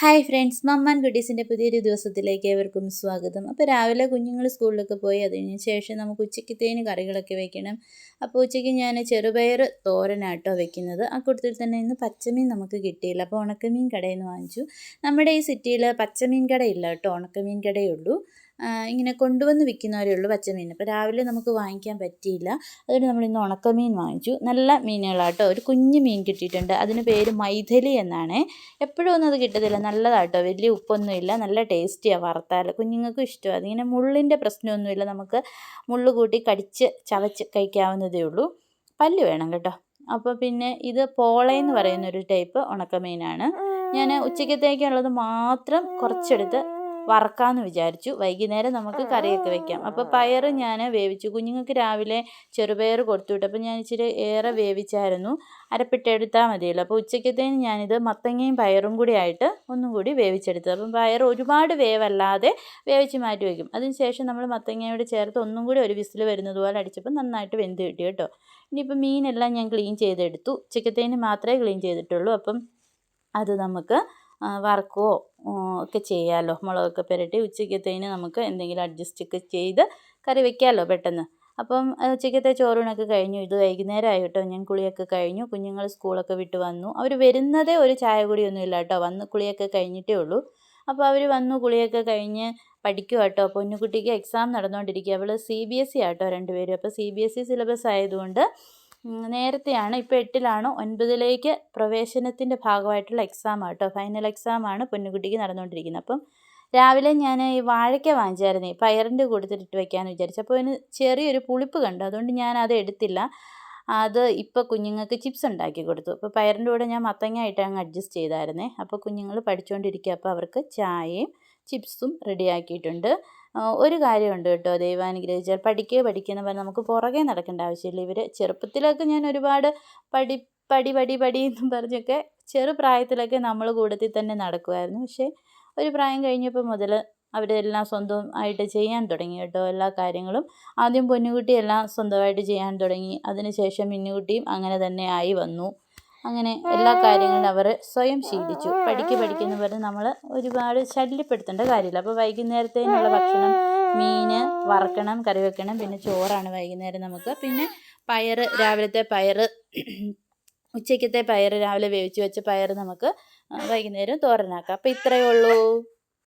Hi friends മമ്മാൻ കുട്ടീസിന്റെ പുതിയൊരു ദിവസത്തിലേക്ക് ഏവർക്കും സ്വാഗതം. അപ്പോൾ രാവിലെ കുഞ്ഞുങ്ങൾ സ്കൂളിലൊക്കെ പോയി അതിന് ശേഷം നമുക്ക് ഉച്ചയ്ക്കത്തേന് കറികളൊക്കെ വെക്കണം. അപ്പോൾ ഉച്ചയ്ക്ക് ഞാൻ ചെറുപയർ തോരനാട്ടോ വെക്കുന്നത്. ആ കൂട്ടത്തിൽ തന്നെ ഇന്ന് പച്ചമീൻ നമുക്ക് കിട്ടിയില്ല. അപ്പോൾ ഉണക്കമീൻ കടയിൽ നിന്ന് വാങ്ങിച്ചു. നമ്മുടെ ഈ സിറ്റിയിൽ പച്ചമീൻ കടയില്ല കേട്ടോ ഉണക്കമീൻ കടയേ ഉള്ളൂ ഇങ്ങനെ കൊണ്ടുവന്ന് വിൽക്കുന്നവരേ ഉള്ളൂ പച്ചമീൻ. അപ്പോൾ രാവിലെ നമുക്ക് വാങ്ങിക്കാൻ പറ്റിയില്ല. അതുകൊണ്ട് നമ്മൾ ഇന്ന് ഉണക്കമീൻ വാങ്ങിച്ചു. നല്ല മീനുകളാട്ടോ. ഒരു കുഞ്ഞു മീൻ കിട്ടിയിട്ടുണ്ട്. അതിന് പേര് മൈഥലി എന്നാണ്. എപ്പോഴും ഒന്നും അത് കിട്ടത്തില്ല. നല്ലതാട്ടോ. വലിയ ഉപ്പൊന്നുമില്ല. നല്ല ടേസ്റ്റിയാണ് വറുത്താൽ കുഞ്ഞുങ്ങൾക്കും ഇഷ്ടമാണ് അതിങ്ങനെ മുള്ളിന്റെ പ്രശ്നമൊന്നുമില്ല. നമുക്ക് മുള്ളു കൂട്ടി കടിച്ച് ചവച്ച് കഴിക്കാവുന്നതേ ഉള്ളൂ. പല്ല് വേണം കേട്ടോ. അപ്പോൾ പിന്നെ ഇത് പോളയെന്ന് പറയുന്ന ഒരു ടൈപ്പ് ഉണക്കമീനാണ്. ഞാൻ ഉച്ചയ്ക്കത്തേക്കുള്ളത് മാത്രം കുറച്ചെടുത്ത് വറക്കാമെന്ന് വിചാരിച്ചു. വൈകുന്നേരം നമുക്ക് കറിയൊക്കെ വെക്കാം. അപ്പോൾ പയർ ഞാൻ വേവിച്ചു. കുഞ്ഞുങ്ങൾക്ക് രാവിലെ ചെറുപയർ കൊടുത്തു വിട്ടു. അപ്പോൾ ഞാൻ ഇച്ചിരി ഏറെ വേവിച്ചായിരുന്നു. അരപ്പിട്ടെടുത്താൽ മതിയല്ലോ. അപ്പോൾ ഉച്ചക്കത്തേന് ഞാനിത് മത്തങ്ങയും പയറും കൂടി ആയിട്ട് ഒന്നും കൂടി വേവിച്ചെടുത്തത്. അപ്പം പയർ ഒരുപാട് വേവല്ലാതെ വേവിച്ച് മാറ്റി വയ്ക്കും അതിന് ശേഷം നമ്മൾ മത്തങ്ങയോട് ചേർത്ത് ഒന്നും കൂടി ഒരു വിസിൽ വരുന്നത് പോലെ അടിച്ചപ്പോൾ നന്നായിട്ട് വെന്ത് കിട്ടി കേട്ടോ. ഇനിയിപ്പോൾ മീനെല്ലാം ഞാൻ ക്ലീൻ ചെയ്തെടുത്തു. ഉച്ചക്കത്തേന് മാത്രമേ ക്ലീൻ ചെയ്തിട്ടുള്ളൂ. അപ്പം അത് നമുക്ക് വറക്കുകയോ ഒക്കെ ചെയ്യാമല്ലോ മുളകൊക്കെ പുരട്ടി ഉച്ചക്കത്തേന് നമുക്ക് എന്തെങ്കിലും അഡ്ജസ്റ്റ് ഒക്കെ ചെയ്ത് കറി വെക്കാമല്ലോ പെട്ടെന്ന്. അപ്പം ഉച്ചക്കത്തെ ചോറൂണൊക്കെ കഴിഞ്ഞു. ഇത് വൈകുന്നേരം കേട്ടോ ഞാൻ കുളിയൊക്കെ കഴിഞ്ഞു. കുഞ്ഞുങ്ങൾ സ്കൂളൊക്കെ വിട്ട് വന്നു. അവർ വരുന്നതേ ഒരു ചായ കുടിയൊന്നും ഇല്ല കേട്ടോ. വന്ന് കുളിയൊക്കെ കഴിഞ്ഞിട്ടേ ഉള്ളൂ. അപ്പോൾ അവർ വന്നു കുളിയൊക്കെ കഴിഞ്ഞ് പഠിക്കുക കേട്ടോ. പൊന്നുകുട്ടിക്ക് എക്സാം നടന്നുകൊണ്ടിരിക്കുക അവൾ സി ബി എസ് സി ആട്ടോ രണ്ടുപേരും. അപ്പോൾ C B S E syllabus ആയതുകൊണ്ട് നേരത്തെയാണ് ഇപ്പോൾ എട്ടിലാണ്. ഒൻപതിലേക്ക് പ്രവേശനത്തിന്റെ ഭാഗമായിട്ടുള്ള എക്സാം കേട്ടോ ഫൈനൽ എക്സാമാണ് പൊന്നുകുട്ടിക്ക് നടന്നുകൊണ്ടിരിക്കുന്നത്. അപ്പം രാവിലെ ഞാൻ ഈ വാഴയ്ക്ക വാങ്ങിച്ചായിരുന്നേ. പയറിന്റെ കൂട്ടത്തിലിട്ട് വെക്കാമെന്ന് വിചാരിച്ചു. അപ്പോൾ അതിന് ചെറിയൊരു പുളിപ്പ് കണ്ടു. അതുകൊണ്ട് ഞാൻ അത് എടുത്തില്ല. അത് ഇപ്പോൾ കുഞ്ഞുങ്ങൾക്ക് ചിപ്സ് ഉണ്ടാക്കി കൊടുത്തു. അപ്പോൾ പയറിന്റെ കൂടെ ഞാൻ മത്തങ്ങ ആയിട്ട് അങ്ങ് അഡ്ജസ്റ്റ് ചെയ്തായിരുന്നേ. അപ്പോൾ കുഞ്ഞുങ്ങൾ പഠിച്ചുകൊണ്ടിരിക്കുക അപ്പോൾ അവർക്ക് ചായയും ചിപ്സും റെഡിയാക്കിയിട്ടുണ്ട് ഒരു കാര്യമുണ്ട് കേട്ടോ ദൈവാനുഗ്രഹിച്ചാൽ പഠിക്കുക പഠിക്കുന്ന പറഞ്ഞാൽ നമുക്ക് പുറകെ നടക്കേണ്ട ആവശ്യമില്ല. ഇവർ ചെറുപ്പത്തിലൊക്കെ ഞാൻ ഒരുപാട് പഠി പടി പടി പടി എന്ന് പറഞ്ഞൊക്കെ ചെറുപ്രായത്തിലൊക്കെ നമ്മൾ കൂടത്തിൽ തന്നെ നടക്കുമായിരുന്നു പക്ഷേ ഒരു പ്രായം കഴിഞ്ഞപ്പോൾ മുതൽ അവരെല്ലാം സ്വന്തമായിട്ട് ചെയ്യാൻ തുടങ്ങി കേട്ടോ എല്ലാ കാര്യങ്ങളും. ആദ്യം പൊന്നുകുട്ടി എല്ലാം സ്വന്തമായിട്ട് ചെയ്യാൻ തുടങ്ങി. അതിനുശേഷം മിന്നുകുട്ടിയും അങ്ങനെ തന്നെ ആയി വന്നു. അങ്ങനെ എല്ലാ കാര്യങ്ങളും അവർ സ്വയം ശീലിച്ചു. പഠിക്ക് പഠിക്കുന്നു നമ്മൾ ഒരുപാട് ശല്യപ്പെടുത്തേണ്ട കാര്യമില്ല. അപ്പോൾ വൈകുന്നേരത്തേനുള്ള ഭക്ഷണം മീൻ വറക്കണം കറി വെക്കണം പിന്നെ ചോറാണ് വൈകുന്നേരം നമുക്ക്. പിന്നെ പയർ രാവിലത്തെ പയർ ഉച്ചയ്ക്കത്തെ പയർ രാവിലെ വേവിച്ച് വെച്ച പയർ നമുക്ക് വൈകുന്നേരം തോരനാക്കാം. അപ്പോൾ ഇത്രയേ ഉള്ളൂ.